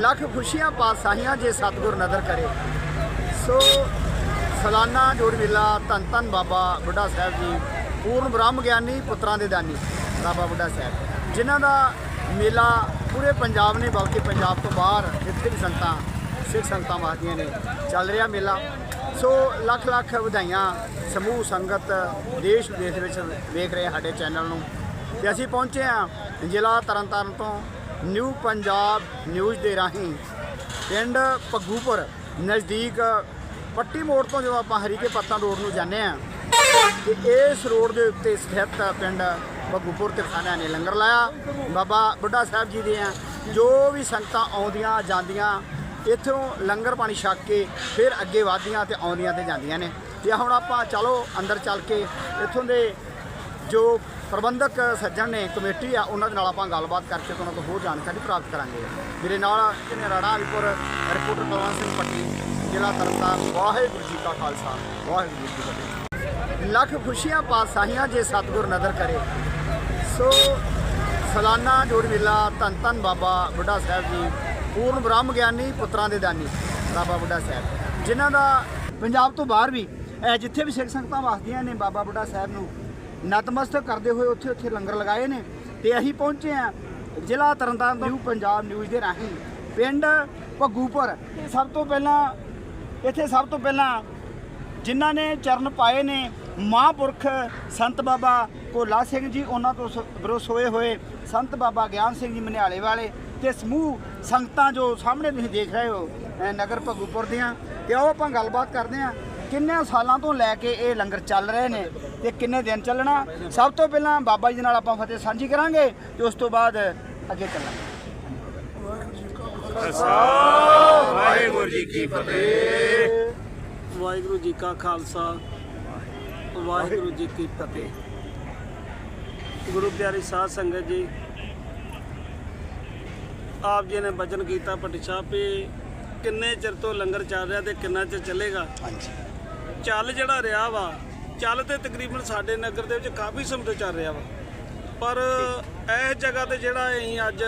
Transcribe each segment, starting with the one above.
ਲੱਖ ਖੁਸ਼ੀਆਂ ਪਾਤਸ਼ਾਹੀਆਂ ਜੇ ਸਤਿਗੁਰ ਨਦਰ ਕਰੇ। ਸੋ ਸਾਲਾਨਾ ਜੋੜ ਮੇਲਾ ਧੰਨ ਧੰਨ ਬਾਬਾ ਬੁੱਢਾ ਸਾਹਿਬ ਜੀ, ਪੂਰਨ ਬ੍ਰਹਮ ਗਿਆਨੀ, ਪੁੱਤਰਾਂ ਦੇ ਦਾਨੀ, ਬਾਬਾ ਬੁੱਢਾ ਸਾਹਿਬ। ਜਿਨ੍ਹਾਂ ਦਾ ਮੇਲਾ ਪੂਰੇ ਪੰਜਾਬ ਨੇ, ਬਲਕਿ ਪੰਜਾਬ ਤੋਂ ਬਾਹਰ ਜਿੱਥੇ ਵੀ ਸੰਗਤਾਂ, ਸਿੱਖ ਸੰਗਤਾਂ ਵਸਦੀਆਂ ਨੇ, ਚੱਲ ਰਿਹਾ ਮੇਲਾ। ਸੋ ਲੱਖ ਲੱਖ ਵਧਾਈਆਂ ਸਮੂਹ, ਸੰਗਤ, ਦੇਸ਼ ਵਿਦੇਸ਼ ਵਿੱਚ ਵੇਖ ਰਹੇ ਸਾਡੇ ਚੈਨਲ ਨੂੰ। ਤੇ ਅਸੀਂ ਪਹੁੰਚੇ ਹਾਂ ਜ਼ਿਲ੍ਹਾ ਤਰਨਤਾਰਨ ਤੋਂ। ਨਿਊ ਪੰਜਾਬ ਨਿਊਜ਼ ਦੇ ਰਾਹੀਂ ਪਿੰਡ ਪੱਗੂਪੁਰ ਨਜ਼ਦੀਕ ਪੱਟੀ ਮੋੜ ਤੋਂ ਜਦੋਂ ਆਪਾਂ ਹਰੀਕੇ ਪੱਤਾਂ ਰੋਡ ਨੂੰ ਜਾਂਦੇ ਆ ਤੇ ਇਸ ਰੋਡ ਦੇ ਉੱਤੇ ਸਥਿਤ ਪਿੰਡ ਪੱਗੂਪੁਰ ਤੇ ਖਾਨਿਆਂ ਨੇ ਲੰਗਰ ਲਾਇਆ। ਬਾਬਾ ਬੁੱਢਾ ਸਾਹਿਬ ਜੀ ਦੇ ਆ, ਜੋ ਵੀ ਸੰਗਤਾਂ ਆਉਂਦੀਆਂ, ਜਾਂਦੀਆਂ, ਇੱਥੋਂ ਲੰਗਰ ਪਾਣੀ ਛਕ ਕੇ ਫਿਰ ਅੱਗੇ ਵਧਦੀਆਂ ਤੇ ਆਉਂਦੀਆਂ ਤੇ ਜਾਂਦੀਆਂ ਨੇ। ਤੇ ਹੁਣ ਆਪਾਂ ਚਲੋ ਅੰਦਰ ਚੱਲ ਕੇ ਇੱਥੋਂ ਦੇ ਜੋ ਪ੍ਰਬੰਧਕ ਸੱਜਣ ਨੇ ਕਮੇਟੀ ਆ, ਉਹਨਾਂ ਦੇ ਨਾਲ ਆਪਾਂ ਗੱਲਬਾਤ ਕਰਕੇ ਉਹਨਾਂ ਤੋਂ ਹੋਰ ਜਾਣਕਾਰੀ ਪ੍ਰਾਪਤ ਕਰਾਂਗੇ। ਮੇਰੇ ਨਾਲ ਕਿਨੇ ਰਾੜਾ ਅਲੀਪੁਰ ਰਿਪੋਰਟਰ ਬਲਵੰਤ ਸਿੰਘ ਪੱਟੀ, ਜ਼ਿਲ੍ਹਾ ਤਰਨਤਾਰਨ, ਵਾਹਿਗੁਰੂ ਜੀ ਕਾ ਖਾਲਸਾ, ਵਾਹਿਗੁਰੂ ਜੀ ਕੀ ਫਤਿਹ। ਲੱਖ ਖੁਸ਼ੀਆਂ, ਪਾਤਸ਼ਾਹੀਆਂ ਜੇ ਸਤਿਗੁਰ ਨਦਰ ਕਰੇ। ਸੋ ਸਲਾਨਾ ਜੋੜ ਮੇਲਾ ਧੰਨ ਧੰਨ ਬਾਬਾ ਬੁੱਢਾ ਸਾਹਿਬ ਜੀ, ਪੂਰਨ ਬ੍ਰਹਮ ਗਿਆਨੀ, ਪੁੱਤਰਾਂ ਦੇ ਦਾਨੀ, ਬਾਬਾ ਬੁੱਢਾ ਸਾਹਿਬ। ਜਿਨ੍ਹਾਂ ਦਾ ਪੰਜਾਬ ਤੋਂ ਬਾਹਰ ਵੀ ਜਿੱਥੇ ਵੀ ਸਿੱਖ ਸੰਗਤਾਂ ਵਸਦੀਆਂ ਨੇ, ਬਾਬਾ ਬੁੱਢਾ ਸਾਹਿਬ ਨੂੰ ਨਤਮਸਤਕ ਕਰਦੇ ਹੋਏ ਉੱਥੇ ਉੱਥੇ ਲੰਗਰ ਲਗਾਏ ਨੇ ਤੇ ਅਸੀਂ ਪਹੁੰਚੇ ਆ ਜ਼ਿਲ੍ਹਾ ਤਰਨਤਾਰਨ ਤੋਂ ਪੰਜਾਬ ਨਿਊਜ਼ ਦੇ ਰਾਹੀਂ, ਪਿੰਡ ਭੱਗੂਪੁਰ। ਸਭ ਤੋਂ ਪਹਿਲਾਂ, ਇੱਥੇ ਸਭ ਤੋਂ ਪਹਿਲਾਂ ਜਿਨ੍ਹਾਂ ਨੇ ਚਰਨ ਪਾਏ ਨੇ, ਮਹਾਂਪੁਰਖ ਸੰਤ ਬਾਬਾ ਕੋਲਾ ਸਿੰਘ ਜੀ, ਉਹਨਾਂ ਤੋਂ ਸ- ਹੋਏ ਹੋਏ ਸੰਤ ਬਾਬਾ ਗਿਆਨ ਸਿੰਘ ਜੀ ਮਨਿਆਲੇ ਵਾਲੇ ਤੇ ਸਮੂਹ ਸੰਗਤਾਂ ਜੋ ਸਾਹਮਣੇ ਤੁਸੀਂ ਦੇਖ ਰਹੇ ਹੋ ਨਗਰ ਭਗੂਪੁਰ ਦੀਆਂ। ਤੇ ਆਓ ਆਪਾਂ ਗੱਲਬਾਤ ਕਰਦੇ ਹਾਂ ਕਿੰਨੇ ਸਾਲਾਂ ਤੋਂ ਲੈ ਕੇ ਇਹ ਲੰਗਰ ਚੱਲ ਰਹੇ ਨੇ? ਤੇ ਕਿੰਨੇ ਦਿਨ ਚੱਲਣਾ? ਸਭ ਤੋਂ ਪਹਿਲਾਂ ਬਾਬਾ ਜੀ ਦੇ ਨਾਲ ਆਪਾਂ ਫਤਿਹ ਸਾਂਝੀ ਕਰਾਂਗੇ ਤੇ ਉਸ ਤੋਂ ਬਾਅਦ ਅੱਗੇ ਚੱਲਾਂਗੇ। ਵਾਹਿਗੁਰੂ ਜੀ ਕੀ ਫਤਿਹ ਵਾਹਿਗੁਰੂ ਜੀ ਕਾ ਖਾਲਸਾ ਵਾਹਿਗੁਰੂ ਜੀ ਕੀ ਫਤਿਹ। ਗੁਰੂ ਪਿਆਰੀ ਸਾਧ ਸੰਗਤ ਜੀ ਆਪ ਜੀ ਨੇ ਬਚਨ ਕੀਤਾ ਪਟੀ ਸਾਹਿਬ ਵੀ ਕਿੰਨੇ ਚਿਰ ਤੋਂ ਲੰਗਰ ਚੱਲ ਰਿਹਾ ਤੇ ਕਿੰਨਾ ਚਿਰ ਚੱਲੇਗਾ? ਹਾਂਜੀ। ਚੱਲ ਜਿਹੜਾ ਰਿਹਾ ਵਾ ਚੱਲ ਤੇ ਤਕਰੀਬਨ ਸਾਡੇ ਨਗਰ ਦੇ ਵਿੱਚ ਕਾਫੀ ਸਮੇਂ ਤੋਂ ਚੱਲ ਰਿਹਾ ਵਾ। ਪਰ ਇਸ ਜਗ੍ਹਾ ਤੇ ਜਿਹੜਾ ਅਸੀਂ ਅੱਜ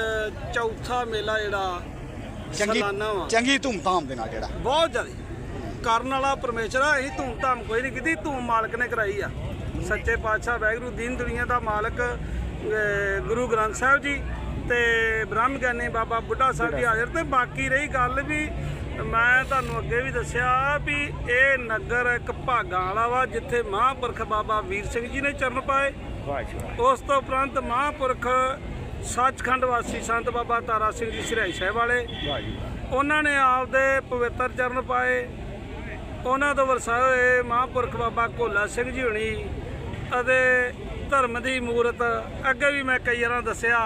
ਚੌਥਾ ਮੇਲਾ ਜਿਹੜਾ ਚੰਗੀ ਸਾਲਾਨਾ ਵਾ। ਚੰਗੀ ਧੂਮਧਾਮ ਦੇ ਨਾਲ ਜਿਹੜਾ। ਬਹੁਤ ਜ਼ਿਆਦਾ। ਕਰਨ ਵਾਲਾ ਪਰਮੇਸ਼ਰ ਆ ਅਸੀਂ ਧੂਮ ਧਾਮ ਕੋਈ ਨਹੀਂ ਕੀਤੀ ਧੂਮ ਮਾਲਕ ਨੇ ਕਰਾਈ ਆ। ਸੱਚੇ ਪਾਤਸ਼ਾਹ ਵਾਹਿਗੁਰੂ ਦੀਨ ਦੁਨੀਆ ਦਾ ਮਾਲਕ ਅਹ, ਗੁਰੂ ਗ੍ਰੰਥ ਸਾਹਿਬ ਜੀ ਤੇ ਬ੍ਰਹਮ ਗਿਆਨੀ ਬਾਬਾ ਬੁੱਢਾ ਸਾਹਿਬ ਜੀ ਹਾਜ਼ਰ ਤੇ ਬਾਕੀ ਰਹੀ ਗੱਲ ਵੀ ਮੈਂ ਤੁਹਾਨੂੰ ਅੱਗੇ ਵੀ ਦੱਸਿਆ ਵੀ ਇਹ ਨਗਰ ਇੱਕ ਭਾਗਾਂ ਵਾਲਾ ਵਾ ਜਿੱਥੇ ਮਹਾਂਪੁਰਖ ਬਾਬਾ ਵੀਰ ਸਿੰਘ ਜੀ ਨੇ ਚਰਨ ਪਾਏ। ਉਸ ਤੋਂ ਉਪਰੰਤ ਮਹਾਂਪੁਰਖ ਸੱਚਖੰਡ ਵਾਸੀ ਸੰਤ ਬਾਬਾ ਤਾਰਾ ਸਿੰਘ ਜੀ ਸਿਰਾਈ ਸਾਹਿਬ ਵਾਲੇ। ਉਹਨਾਂ ਨੇ ਆਪਦੇ ਪਵਿੱਤਰ ਚਰਨ ਪਾਏ। ਉਹਨਾਂ ਤੋਂ ਵਰਸਾਏ ਹੋਏ ਮਹਾਂਪੁਰਖ ਬਾਬਾ ਭੋਲਾ ਸਿੰਘ ਜੀ ਹੁਣੀ ਅਤੇ ਧਰਮ ਦੀ ਮੂਰਤ। ਅੱਗੇ ਵੀ ਮੈਂ ਕਈ ਵਾਰਾਂ ਦੱਸਿਆ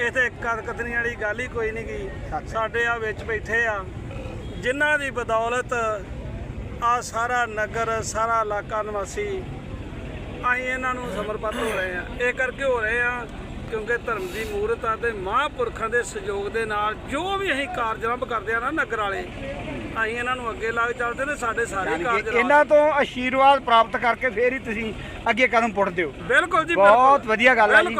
ਇੱਥੇ ਕਦ ਕਤਨੀ ਵਾਲੀ ਗੱਲ ਹੀ ਕੋਈ ਨਹੀਂ ਗਈ ਸਾਡੇ ਆ ਵਿੱਚ ਬੈਠੇ ਆ। ਜਿਨ੍ਹਾਂ ਦੀ ਬਦੌਲਤ ਆ ਸਾਰਾ ਨਗਰ ਸਾਰਾ ਇਲਾਕਾ ਨਿਵਾਸੀ ਅਸੀਂ ਇਹਨਾਂ ਨੂੰ ਸਮਰਪਿਤ ਹੋ ਰਹੇ ਆ ਇਹ ਕਰਕੇ ਹੋ ਰਹੇ ਆ ਕਿਉਂਕਿ ਧਰਮ ਦੀ ਮੂਰਤ ਆ ਤੇ ਮਹਾਂਪੁਰਖਾਂ ਦੇ ਸਹਿਯੋਗ ਦੇ ਨਾਲ ਜੋ ਵੀ ਅਸੀਂ ਕਾਰਜਰੰਭ ਕਰਦੇ ਆ ਨਾ ਨਗਰ ਵਾਲੇ ਅਸੀਂ ਇਹਨਾਂ ਨੂੰ ਅੱਗੇ ਲੱਗ ਚੱਲਦੇ ਨੇ ਸਾਡੇ ਸਾਰੇ ਕਿ ਕਾਰਜਰੰਭ ਇਹਨਾਂ ਤੋਂ ਆਸ਼ੀਰਵਾਦ ਪ੍ਰਾਪਤ ਕਰਕੇ ਫੇਰ ਹੀ ਤੁਸੀਂ ਅੱਗੇ ਕਦਮ ਪੁੱਟਦੇ ਹੋ। ਬਿਲਕੁਲ ਜੀ ਬਹੁਤ। ਵਧੀਆ ਗੱਲ ਹੈ ਜੀ।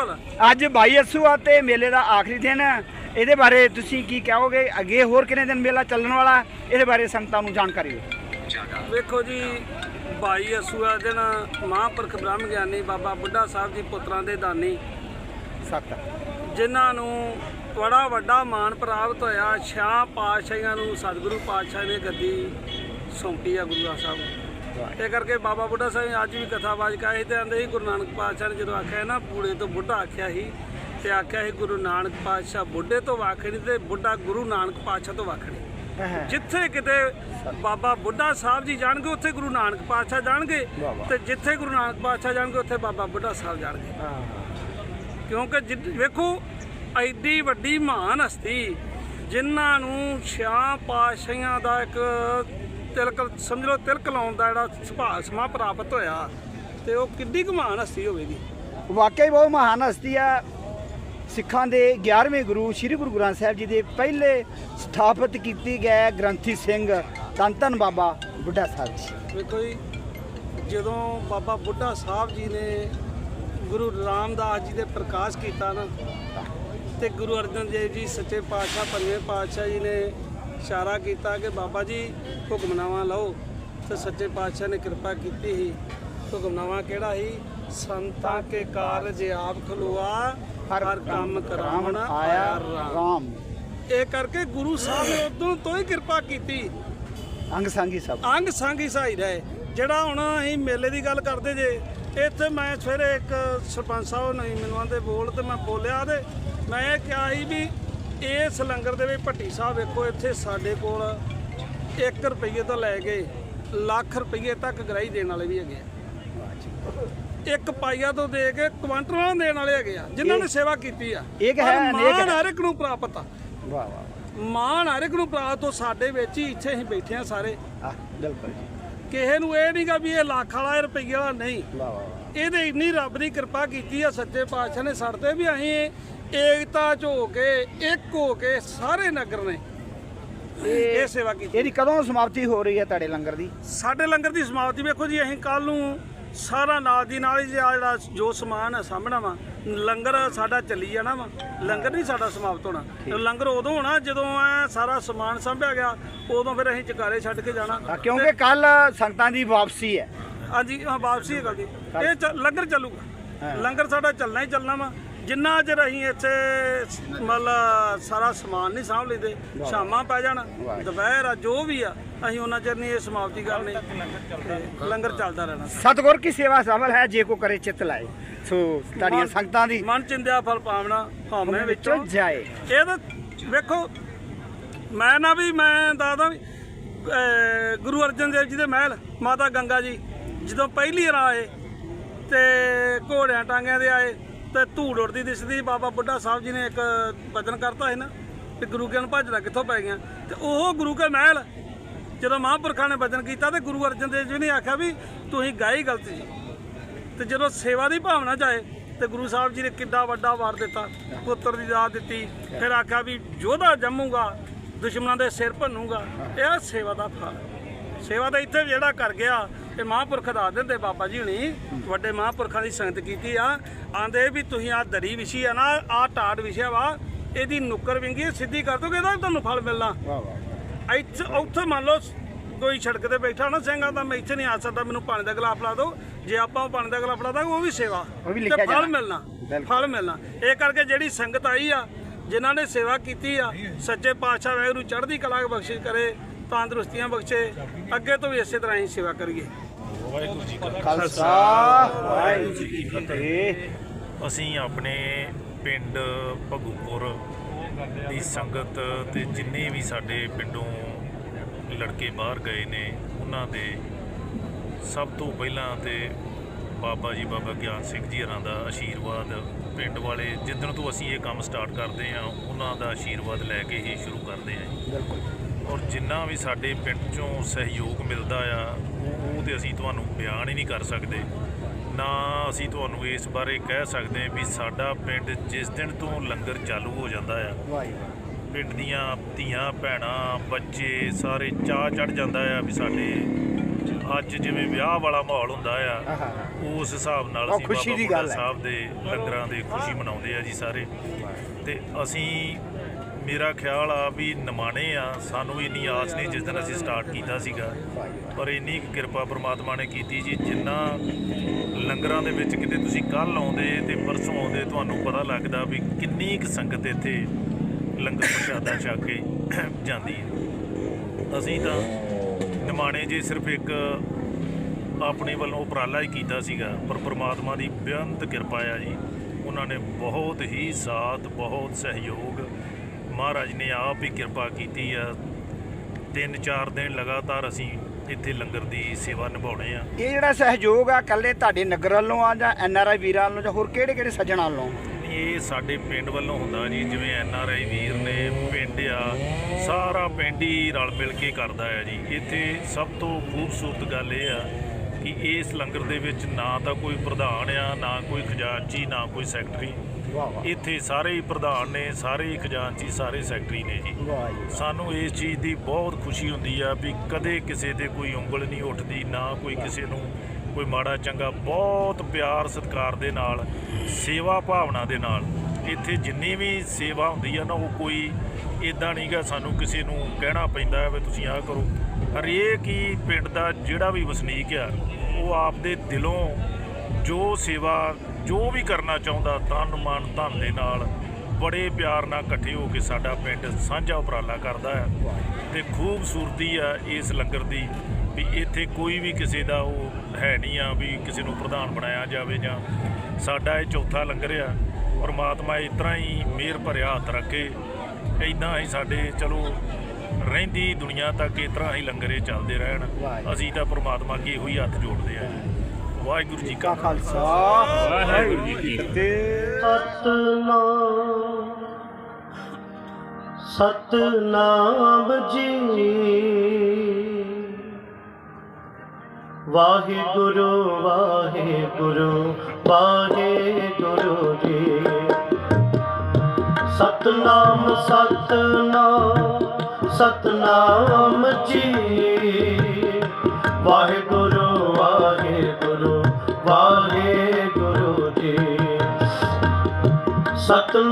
ਅੱਜ 22 ਅਸੂ ਆ ਤੇ ਮੇਲੇ ਦਾ ਆਖਰੀ ਦਿਨ ਹੈ। ਇਹਦੇ ਬਾਰੇ ਤੁਸੀਂ ਕੀ ਕਹੋਗੇ? ਅੱਗੇ ਹੋਰ ਕਿੰਨੇ ਦਿਨ ਮੇਲਾ ਚੱਲਣ ਵਾਲਾ? ਇਹਦੇ ਬਾਰੇ ਸੰਗਤਾਂ ਨੂੰ ਜਾਣਕਾਰੀ ਦਿਓ। ਵੇਖੋ ਜੀ 22 ਅਸੂਆ ਦਿਨ ਮਹਾਂਪੁਰਖ ਬ੍ਰਹਮ ਗਿਆਨੀ ਬਾਬਾ ਬੁੱਢਾ ਸਾਹਿਬ ਜੀ ਪੁੱਤਰਾਂ ਦੇ ਦਾਨੀ। ਸੱਤ। ਜਿਨ੍ਹਾਂ ਨੂੰ ਬੜਾ ਵੱਡਾ ਮਾਣ ਪ੍ਰਾਪਤ ਹੋਇਆ ਛਾਂ ਪਾਤਸ਼ਾਹੀਆਂ ਨੂੰ ਸਤਿਗੁਰੂ ਪਾਤਸ਼ਾਹ ਨੇ ਗੱਦੀ ਸੌਂਪੀ ਆ ਗੁਰੂ ਸਾਹਿਬ। ਇਹ ਕਰਕੇ ਬਾਬਾ ਬੁੱਢਾ ਸਾਹਿਬ ਨੇ ਅੱਜ ਵੀ ਕਥਾਵਾਜ ਕਾਹੀ ਤੇ ਆਂਦੇ ਸੀ ਗੁਰੂ ਨਾਨਕ ਪਾਤਸ਼ਾਹ ਨੇ ਜਦੋਂ ਆਖਿਆ ਨਾ ਬੂੜੇ ਤੋਂ ਬੁੱਢਾ ਆਖਿਆ ਸੀ ਤੇ ਆਖਿਆ ਸੀ ਗੁਰੂ ਨਾਨਕ ਪਾਤਸ਼ਾਹ ਬੁੱਢੇ ਤੋਂ ਵੱਖ ਨਹੀਂ ਤੇ ਬੁੱਢਾ ਗੁਰੂ ਨਾਨਕ ਪਾਤਸ਼ਾਹ ਤੋਂ ਵੱਖ ਨਹੀਂ। ਜਿੱਥੇ ਕਿਤੇ ਬਾਬਾ ਬੁੱਢਾ ਸਾਹਿਬ ਜੀ ਜਾਣਗੇ ਉੱਥੇ ਗੁਰੂ ਨਾਨਕ ਪਾਤਸ਼ਾਹ ਜਾਣਗੇ ਤੇ ਜਿੱਥੇ ਗੁਰੂ ਨਾਨਕ ਪਾਤਸ਼ਾਹ ਜਾਣਗੇ ਉੱਥੇ ਬਾਬਾ ਬੁੱਢਾ ਸਾਹਿਬ ਜਾਣਗੇ। ਕਿਉਂਕਿ ਵੇਖੋ ਐਡੀ ਵੱਡੀ ਮਹਾਨ ਹਸਤੀ ਜਿਨ੍ਹਾਂ ਨੂੰ ਛਿਆ ਪਾਤਸ਼ਾਹੀਆਂ ਦਾ ਇੱਕ ਤਿਲਕ ਸਮਝ ਲਓ ਤਿਲਕ ਲਾਉਣ ਦਾ ਜਿਹੜਾ ਸੁਭਾਅ ਸਮਾਂ ਪ੍ਰਾਪਤ ਹੋਇਆ ਤੇ ਉਹ ਕਿੱਡੀ ਕੁ ਮਹਾਨ ਹਸਤੀ ਹੋਵੇਗੀ। ਵਾਕਈ ਬਹੁਤ ਮਹਾਨ ਹਸਤੀ ਆ। ਸਿੱਖਾਂ ਦੇ 11ਵੇਂ ਗੁਰੂ ਸ੍ਰੀ ਗੁਰੂ ਗ੍ਰੰਥ ਸਾਹਿਬ ਜੀ ਦੇ ਪਹਿਲੇ ਸਥਾਪਿਤ ਕੀਤੀ ਗਏ ਗ੍ਰੰਥੀ ਸਿੰਘ ਧੰਨ ਧੰਨ ਬਾਬਾ ਬੁੱਢਾ ਸਾਹਿਬ ਜੀ। ਵੇਖੋ ਜੀ, ਜਦੋਂ ਬਾਬਾ ਬੁੱਢਾ ਸਾਹਿਬ ਜੀ ਨੇ ਗੁਰੂ ਰਾਮਦਾਸ ਜੀ ਦੇ ਪ੍ਰਕਾਸ਼ ਕੀਤਾ ਨਾ, ਤੇ ਗੁਰੂ ਅਰਜਨ ਦੇਵ ਜੀ ਸੱਚੇ ਪਾਤਸ਼ਾਹ, ਪੰਜਵੇਂ ਪਾਤਸ਼ਾਹ ਜੀ ਨੇ ਇਸ਼ਾਰਾ ਕੀਤਾ ਕਿ ਬਾਬਾ ਜੀ, ਹੁਕਮਨਾਮਾ ਲਓ। ਤੇ ਸੱਚੇ ਪਾਤਸ਼ਾਹ ਨੇ ਕਿਰਪਾ ਕੀਤੀ ਸੀ। ਹੁਕਮਨਾਮਾ ਕਿਹੜਾ ਸੀ? ਸੰਤਾਂ ਕੇ ਕਾਰਜ ਆਪ ਖਲੁਆ ਹਰ ਕੰਮ ਕਰਾਵਣ ਆਇਆ ਰਾਮ। ਇਹ ਕਰਕੇ ਗੁਰੂ ਸਾਹਿਬ ਨੇ ਉਦੋਂ ਤੋਂ ਹੀ ਕਿਰਪਾ ਕੀਤੀ। ਅੰਗ ਸੰਗੀ ਸਭ। ਅੰਗ ਸੰਗ ਹੀ ਸਹਾਈ ਰਹੇ। ਜਿਹੜਾ ਹੁਣ ਅਸੀਂ ਮੇਲੇ ਦੀ ਗੱਲ ਕਰਦੇ ਜੇ ਇੱਥੇ ਮੈਂ ਸਵੇਰੇ ਇੱਕ ਸਰਪੰਚ ਸਾਹਿਬ ਨਹੀਂ ਮੈਨੂੰ ਆਂਦੇ ਬੋਲ ਤੇ ਮੈਂ ਬੋਲਿਆ ਤੇ ਮੈਂ ਇਹ ਕਿਹਾ ਸੀ ਵੀ ਇਸ ਲੰਗਰ ਦੇ ਵਿੱਚ ਭੱਟੀ ਸਾਹਿਬ ਵੇਖੋ ਇੱਥੇ ਸਾਡੇ ਕੋਲ 1 ਰੁਪਏ ਤੋਂ ਲੈ ਕੇ ਲੱਖ ਰੁਪਏ ਤੱਕ ਗਰਾਈ ਦੇਣ ਵਾਲੇ ਵੀ ਹੈਗੇ ਆ। ਇੱਕ ਪਾਈਆ ਤੋਂ ਦੇ ਕੇ ਕੁਆਂਟਲਾਂ ਦੇਣ ਵਾਲੇ ਹੈਗੇ ਆ ਜਿਨ੍ਹਾਂ ਨੇ ਸੇਵਾ ਕੀਤੀ ਆ। ਇੱਕ ਹੈ, ਪਰ ਅਨੇਕ ਮਾਣ ਹੈ। ਹਰ ਇੱਕ ਨੂੰ ਪ੍ਰਾਪਤ ਆ। ਵਾਹ ਵਾਹ ਮਾਣ ਹਰ ਇੱਕ ਨੂੰ ਪ੍ਰਾਪਤ ਤੋਂ ਸਾਡੇ ਵਿੱਚ ਹੀ ਇੱਥੇ ਅਸੀਂ ਬੈਠੇ ਆ ਸਾਰੇ। ਆ ਬਿਲਕੁਲ ਜੀ। ਕਿਸੇ ਨੂੰ ਇਹ ਨਹੀਂਗਾ ਵੀ ਇਹ ਲੱਖ ਵਾਲਾ ਇਹ ਰੁਪਈਏ ਵਾਲਾ ਨਹੀਂ। ਵਾਹ ਵਾਹ ਵਾਹ। ਇਹਦੇ ਇੰਨੀ ਰੱਬ ਦੀ ਕਿਰਪਾ ਕੀਤੀ ਆ ਸੱਚੇ ਪਾਤਸ਼ਾਹ ਨੇ ਸਾਡੇ ਤੇ ਵੀ ਅਸੀਂ ਏਕਤਾ ਚ ਹੋ ਕੇ ਇੱਕ ਹੋ ਕੇ ਸਾਰੇ ਨਗਰ ਨੇ ਇਹ ਸੇਵਾ ਕੀਤੀ। ਇਹਦੀ ਕਦੋਂ ਸਮਾਪਤੀ ਹੋ ਰਹੀ ਹੈ ਤੁਹਾਡੇ ਲੰਗਰ ਦੀ? ਸਾਡੇ ਲੰਗਰ ਦੀ ਸਮਾਪਤੀ ਵੇਖੋ ਜੀ ਅਸੀਂ ਕੱਲ ਨੂੰ ਸਾਰਾ ਨਾਲ ਦੀ ਨਾਲ ਹੀ ਜਿਹੜਾ ਜੋ ਸਮਾਨ ਹੈ ਸਾਹਮਣਾ ਵਾ ਲੰਗਰ ਸਾਡਾ ਚੱਲੀ ਜਾਣਾ ਵਾ। ਲੰਗਰ ਨਹੀਂ ਸਾਡਾ ਸਮਾਪਤ ਹੋਣਾ। ਲੰਗਰ ਉਦੋਂ ਹੋਣਾ ਜਦੋਂ ਇਹ ਸਾਰਾ ਸਮਾਨ ਸੰਭਿਆ ਗਿਆ ਉਦੋਂ ਫਿਰ ਅਸੀਂ ਚਕਾਰੇ ਛੱਡ ਕੇ ਜਾਣਾ। ਕਿਉਂਕਿ ਕੱਲ ਸੰਗਤਾਂ ਦੀ ਵਾਪਸੀ ਹੈ। ਹਾਂਜੀ ਹਾਂ ਵਾਪਸੀ ਹੈ ਗੱਲ ਦੀ। ਇਹ ਲੰਗਰ ਚੱਲੂਗਾ। ਲੰਗਰ ਸਾਡਾ ਚੱਲਣਾ ਹੀ ਚੱਲਣਾ ਵਾ। ਜਿੰਨਾ ਚਿਰ ਅਸੀਂ ਇੱਥੇ ਮਤਲਬ ਸਾਰਾ ਸਮਾਨ ਨਹੀਂ ਸਾਂਭ ਲੈਂਦੇ ਸ਼ਾਮਾਂ ਪੈ ਜਾਣ। ਦੁਪਹਿਰ ਆ ਜੋ ਵੀ ਆ ਅਸੀਂ ਉਹਨਾਂ ਚਿਰ ਨਹੀਂ ਇਹ ਸਮਾਪਤੀ ਕਰਨੀ। ਤੇ ਲੰਗਰ ਚੱਲਦਾ ਰਹਿਣਾ ਸਤਗੁਰ ਕੀ ਸੇਵਾ ਸਫਲ ਹੈ ਜੇ ਕੋ ਕਰੇ ਚਿੱਤ ਲਾਏ? ਸੋ ਤੁਹਾਡੀਆਂ ਸੰਗਤਾਂ ਦੀ ਮਨ ਚਿੰਦਿਆ ਫਲ ਪਾਵਣਾ ਹਉਮੈ ਵਿੱਚੋਂ ਜਾਏ। ਇਹ ਤਾਂ ਵੇਖੋ ਮੈਂ ਨਾ ਵੀ ਮੈਂ ਦੱਸਦਾ ਵੀ ਗੁਰੂ ਅਰਜਨ ਦੇਵ ਜੀ ਦੇ ਮਹਿਲ ਮਾਤਾ ਗੰਗਾ ਜੀ ਜਦੋਂ ਪਹਿਲੀ ਵਾਰ ਆਏ ਤੇ ਘੋੜਿਆਂ ਟਾਂਗਿਆਂ ਦੇ ਆਏ ਤੇ ਧੂੜ ਉੜਦੀ ਦਿਸਦੀ, ਬਾਬਾ ਬੁੱਢਾ ਸਾਹਿਬ ਜੀ ਨੇ ਇੱਕ ਵਚਨ ਕਰਤਾ ਸੀ ਨਾ ਕਿ ਗੁਰੂ ਗਿਆਨ ਭਜਣਾ ਕਿੱਥੋਂ ਪੈ ਗਿਆ। ਤੇ ਉਹ ਗੁਰੂ ਕੇ ਮਹਿਲ, ਜਦੋਂ ਮਹਾਂਪੁਰਖਾਂ ਨੇ ਵਚਨ ਕੀਤਾ ਤੇ ਗੁਰੂ ਅਰਜਨ ਦੇਵ ਜੀ ਨੇ ਆਖਿਆ ਵੀ ਤੁਸੀਂ ਗਾਈ ਗਲਤ। ਜੀ ਤੇ ਜਦੋਂ ਸੇਵਾ ਦੀ ਭਾਵਨਾ ਚਾਹੇ ਤੇ ਗੁਰੂ ਸਾਹਿਬ ਜੀ ਨੇ ਕਿੱਡਾ ਵੱਡਾ ਵਾਰ ਦਿੱਤਾ, ਪੁੱਤਰ ਦੀ ਦਾਤ ਦਿੱਤੀ, ਫਿਰ ਆਖਿਆ ਵੀ ਯੋਧਾ ਜੰਮੂਗਾ, ਦੁਸ਼ਮਣਾਂ ਦੇ ਸਿਰ ਭੰਨੂਗਾ, ਇਹ ਸੇਵਾ ਦਾ ਫਲ। ਸੇਵਾ ਤਾਂ ਇੱਥੇ ਜਿਹੜਾ ਕਰ ਗਿਆ ਇਹ ਮਹਾਂਪੁਰਖ ਦੱਸ ਦਿੰਦੇ ਬਾਬਾ ਜੀ ਹੁਣੀ ਵੱਡੇ ਮਹਾਂਪੁਰਖਾਂ ਦੀ ਸੰਗਤ ਕੀਤੀ ਆ। ਆਂਦੇ ਵੀ ਤੁਸੀਂ ਆ ਦਰੀ ਵਿਛੀ ਆ ਨਾ ਆ ਟਾਟ ਵਿਛਿਆ ਵਾ ਇਹਦੀ ਨੁੱਕਰ ਵਿੰਗੀ ਸਿੱਧੀ ਕਰ ਦੋਗੇ ਇਹਦਾ ਤੁਹਾਨੂੰ ਫਲ ਮਿਲਣਾ। ਇੱਥੇ ਉੱਥੇ ਮੰਨ ਲਓ ਕੋਈ ਸੜਕ ਤੇ ਬੈਠਾ ਨਾ ਸਿੰਘਾਂ ਤਾਂ ਮੈਂ ਇੱਥੇ ਨਹੀਂ ਆ ਸਕਦਾ ਮੈਨੂੰ ਪਾਣੀ ਦਾ ਗਲਾਸ ਪਿਲਾ ਦਿਓ। ਜੇ ਆਪਾਂ ਪਾਣੀ ਦਾ ਗਲਾਸ ਪਿਲਾ ਦਾਂਗੇ ਉਹ ਵੀ ਸੇਵਾ। ਤੇ ਫਲ। ਮਿਲਣਾ। ਫਲ ਮਿਲਣਾ। ਇਹ ਕਰਕੇ ਜਿਹੜੀ ਸੰਗਤ ਆਈ ਆ ਜਿਨ੍ਹਾਂ ਨੇ ਸੇਵਾ ਕੀਤੀ ਆ ਸੱਚੇ ਪਾਤਸ਼ਾਹ ਵਾਹਿਗੁਰੂ ਚੜ੍ਹਦੀ ਕਲਾ ਬਖਸ਼ਿਸ਼ ਕਰੇ ਤੰਦਰੁਸਤੀਆਂ ਬਖਸ਼ੇ ਅੱਗੇ ਤੋਂ ਵੀ ਇਸੇ ਤਰ੍ਹਾਂ ਹੀ ਸੇਵਾ ਕਰੀਏ। ਖਾਲਸਾ। ਵਾਹਿਗੁਰੂ ਜੀ ਕੀ ਫਤਿਹ। ਅਸੀਂ ਆਪਣੇ ਪਿੰਡ ਭਗੂਪੁਰ ਦੀ ਸੰਗਤ ਤੇ ਜਿੰਨੇ ਵੀ ਸਾਡੇ ਪਿੰਡੋਂ ਲੜਕੇ ਬਾਹਰ ਗਏ ਨੇ ਉਹਨਾਂ ਦੇ ਸਭ ਤੋਂ ਪਹਿਲਾਂ ਤੇ ਬਾਬਾ ਜੀ ਬਾਬਾ ਗਿਆਨ ਸਿੰਘ ਜੀ ਹਰਾਂ ਦਾ ਆਸ਼ੀਰਵਾਦ ਪਿੰਡ ਵਾਲੇ ਜਿੱਦਣ ਤੋਂ ਅਸੀਂ ਇਹ ਕੰਮ ਸਟਾਰਟ ਕਰਦੇ ਹਾਂ ਉਹਨਾਂ ਦਾ ਆਸ਼ੀਰਵਾਦ ਲੈ ਕੇ ਹੀ ਸ਼ੁਰੂ ਕਰਦੇ ਜੀ। ਬਿਲਕੁਲ। ਔਰ ਜਿੰਨਾ ਵੀ ਸਾਡੇ ਪਿੰਡ ਚੋਂ ਸਹਿਯੋਗ ਮਿਲਦਾ ਆ ਉਹ ਤੇ ਅਸੀਂ ਤੁਹਾਨੂੰ ਬਿਆਨ ਹੀ ਨਹੀਂ ਕਰ ਸਕਦੇ ਨਾ ਅਸੀਂ ਤੁਹਾਨੂੰ ਇਸ ਬਾਰੇ ਕਹਿ ਸਕਦੇ ਵੀ ਸਾਡਾ ਪਿੰਡ ਜਿਸ ਦਿਨ ਤੋਂ ਲੰਗਰ ਚਾਲੂ ਹੋ ਜਾਂਦਾ ਆ ਪਿੰਡ ਦੀਆਂ ਧੀਆਂ ਭੈਣਾਂ ਬੱਚੇ ਸਾਰੇ ਚਾਹ ਚੜ ਜਾਂਦਾ ਆ ਵੀ ਸਾਡੇ ਅੱਜ ਜਿਵੇਂ ਵਿਆਹ ਵਾਲਾ ਮਾਹੌਲ ਹੁੰਦਾ ਆ। ਉਸ ਹਿਸਾਬ ਨਾਲ ਅਸੀਂ ਬਾਬਾ ਬੁੱਢਾ। ਸਾਹਿਬ ਦੇ ਲੰਗਰਾਂ ਦੇ ਖੁਸ਼ੀ ਮਨਾਉਂਦੇ ਆ ਜੀ ਸਾਰੇ ਤੇ ਅਸੀਂ ਮੇਰਾ ਖਿਆਲ ਆ ਵੀ ਨਿਮਾਣੇ ਆ, ਸਾਨੂੰ ਇੰਨੀ ਆਸ ਨਹੀਂ ਜਿਸ ਦਿਨ ਅਸੀਂ ਸਟਾਰਟ ਕੀਤਾ ਸੀਗਾ। ਪਰ ਇੰਨੀ ਕੁ ਕਿਰਪਾ ਪ੍ਰਮਾਤਮਾ ਨੇ ਕੀਤੀ ਜੀ, ਜਿੰਨਾ ਲੰਗਰਾਂ ਦੇ ਵਿੱਚ ਕਿਤੇ ਤੁਸੀਂ ਕੱਲ ਆਉਂਦੇ ਤੇ ਪਰਸੋਂ ਆਉਂਦੇ, ਤੁਹਾਨੂੰ ਪਤਾ ਲੱਗਦਾ ਵੀ ਕਿੰਨੀ ਕੁ ਸੰਗਤ ਇੱਥੇ ਲੰਗਰ ਪ੍ਰਸ਼ਾਦਾ ਛਕ ਕੇ ਜਾਂਦੀ ਹੈ। ਅਸੀਂ ਤਾਂ ਨਿਮਾਣੇ ਜੇ ਸਿਰਫ ਇੱਕ ਆਪਣੇ ਵੱਲੋਂ ਉਪਰਾਲਾ ਹੀ ਕੀਤਾ ਸੀਗਾ, ਪਰ ਪ੍ਰਮਾਤਮਾ ਦੀ ਬੇਅੰਤ ਕਿਰਪਾ ਆ ਜੀ। ਉਹਨਾਂ ਨੇ ਬਹੁਤ ਹੀ ਸਾਥ, ਬਹੁਤ ਸਹਿਯੋਗ ਮਹਾਰਾਜ ਨੇ ਆਪ ਹੀ ਕਿਰਪਾ ਕੀਤੀ ਆ। ਤਿੰਨ ਚਾਰ ਦਿਨ ਲਗਾਤਾਰ ਅਸੀਂ ਇੱਥੇ ਲੰਗਰ ਦੀ ਸੇਵਾ ਨਿਭਾਉਣੇ ਆ। ਇਹ ਜਿਹੜਾ ਸਹਿਯੋਗ ਆ ਕੱਲੇ ਤੁਹਾਡੇ ਨਗਰ ਵੱਲੋਂ ਆ ਜਾਂ ਐਨ ਆਰ ਆਈ ਵੀਰਾਂ ਵੱਲੋਂ ਜਾਂ ਹੋਰ ਕਿਹੜੇ ਕਿਹੜੇ ਸੱਜਣਾਂ ਵੱਲੋਂ? ਇਹ ਸਾਡੇ ਪਿੰਡ ਵੱਲੋਂ ਹੁੰਦਾ ਜੀ ਜਿਵੇਂ ਐਨ ਆਰ ਆਈ ਵੀਰ ਨੇ ਪਿੰਡ ਆ ਸਾਰਾ ਪਿੰਡ ਹੀ ਰਲ ਮਿਲ ਕੇ ਕਰਦਾ ਆ ਜੀ। ਇੱਥੇ ਸਭ ਤੋਂ ਖੂਬਸੂਰਤ ਗੱਲ ਇਹ ਆ ਕਿ ਇਸ ਲੰਗਰ ਦੇ ਵਿੱਚ ਨਾ ਤਾਂ ਕੋਈ ਪ੍ਰਧਾਨ ਆ ਨਾ ਕੋਈ ਖਜ਼ਾਨਚੀ ਨਾ ਕੋਈ ਸੈਕਟਰੀ। ਇੱਥੇ ਸਾਰੇ ਹੀ ਪ੍ਰਧਾਨ ਨੇ ਸਾਰੇ ਹੀ ਖਜ਼ਾਨਚੀ ਸਾਰੇ ਸੈਕਟਰੀ ਨੇ ਜੀ। ਸਾਨੂੰ ਇਸ ਚੀਜ਼ ਦੀ ਬਹੁਤ ਖੁਸ਼ੀ ਹੁੰਦੀ ਆ ਵੀ ਕਦੇ ਕਿਸੇ ਤੇ ਕੋਈ ਉਂਗਲ ਨਹੀਂ ਉੱਠਦੀ ਨਾ ਕੋਈ ਕਿਸੇ ਨੂੰ ਕੋਈ ਮਾੜਾ ਚੰਗਾ ਬਹੁਤ ਪਿਆਰ ਸਤਿਕਾਰ ਦੇ ਨਾਲ ਸੇਵਾ ਭਾਵਨਾ ਦੇ ਨਾਲ ਇੱਥੇ ਜਿੰਨੀ ਵੀ ਸੇਵਾ ਹੁੰਦੀ ਆ ਨਾ ਉਹ ਕੋਈ ਇਦਾਂ ਨਹੀਂਗਾ ਸਾਨੂੰ ਕਿਸੇ ਨੂੰ ਕਹਿਣਾ ਪੈਂਦਾ ਹੈ ਵੀ ਤੁਸੀਂ ਆਹ ਕਰੋ। ਹਰੇਕ ਹੀ ਪਿੰਡ ਦਾ ਜਿਹੜਾ ਵੀ ਵਸਨੀਕ ਆ ਉਹ ਆਪਦੇ ਦਿਲੋਂ ਜੋ ਸੇਵਾ ਜੋ ਵੀ ਕਰਨਾ ਚਾਹੁੰਦਾ ਤਨ ਮਨ ਧਨ ਦੇ ਨਾਲ ਬੜੇ ਪਿਆਰ ਨਾਲ ਇਕੱਠੇ ਹੋ ਕੇ ਸਾਡਾ ਪਿੰਡ ਸਾਂਝਾ ਉਪਰਾਲਾ ਕਰਦਾ ਹੈ। ਤੇ ਖੂਬਸੂਰਤੀ ਆ ਇਸ ਲੰਗਰ ਦੀ ਵੀ ਇੱਥੇ ਕੋਈ ਵੀ ਕਿਸੇ ਦਾ ਉਹ ਹੈ ਨਹੀਂ ਆ ਵੀ ਕਿਸੇ ਨੂੰ ਪ੍ਰਧਾਨ ਬਣਾਇਆ ਜਾਵੇ ਜਾਂ ਸਾਡਾ ਇਹ ਚੌਥਾ ਲੰਗਰ ਆ। ਪਰਮਾਤਮਾ ਇਸ ਤਰ੍ਹਾਂ ਹੀ ਮਿਹਰ ਭਰਿਆ ਹੱਥ ਰੱਖੇ। ਇਦਾਂ ਹੀ ਸਾਡੇ ਚਲੋ ਰਹਿੰਦੀ ਦੁਨੀਆ ਤੱਕ ਇਸ ਤਰ੍ਹਾਂ ਹੀ ਲੰਗਰ ਇਹ ਚੱਲਦੇ ਰਹਿਣ। ਅਸੀਂ ਤਾਂ ਪਰਮਾਤਮਾ ਅੱਗੇ ਇਹੋ ਹੀ ਹੱਥ ਜੋੜਦੇ ਆ। ਵਾਹਿਗੁਰੂ ਜੀ ਕਾ ਖਾਲਸਾ। ਵਾਹਿਗੁਰੂ ਜੀ ਕੀ ਫਤਿਹ ਸਤਨਾਮ। ਸਤਨਾਮ ਜੀ। ਵਾਹਿਗੁਰੂ ਵਾਹਿਗੁਰੂ ਵਾਹਿਗੁਰੂ ਜੀ। ਸਤਨਾਮ ਸਤਨਾਮ ਸਤਨਾਮ ਜੀ।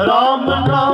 राम नाम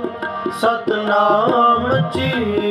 ਸਤਨਾਮ ਜੀ।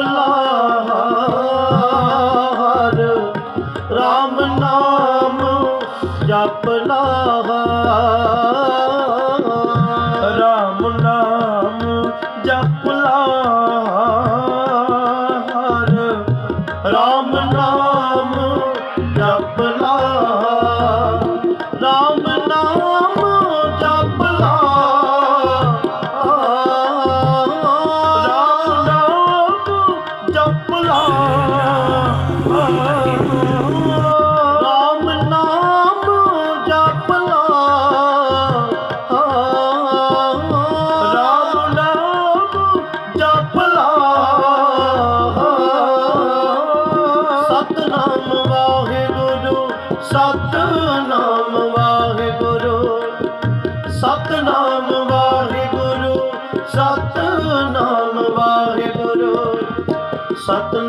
ਲਾਹਰ RAM ਨਾਮ ਜਪ ਲਾਹਰ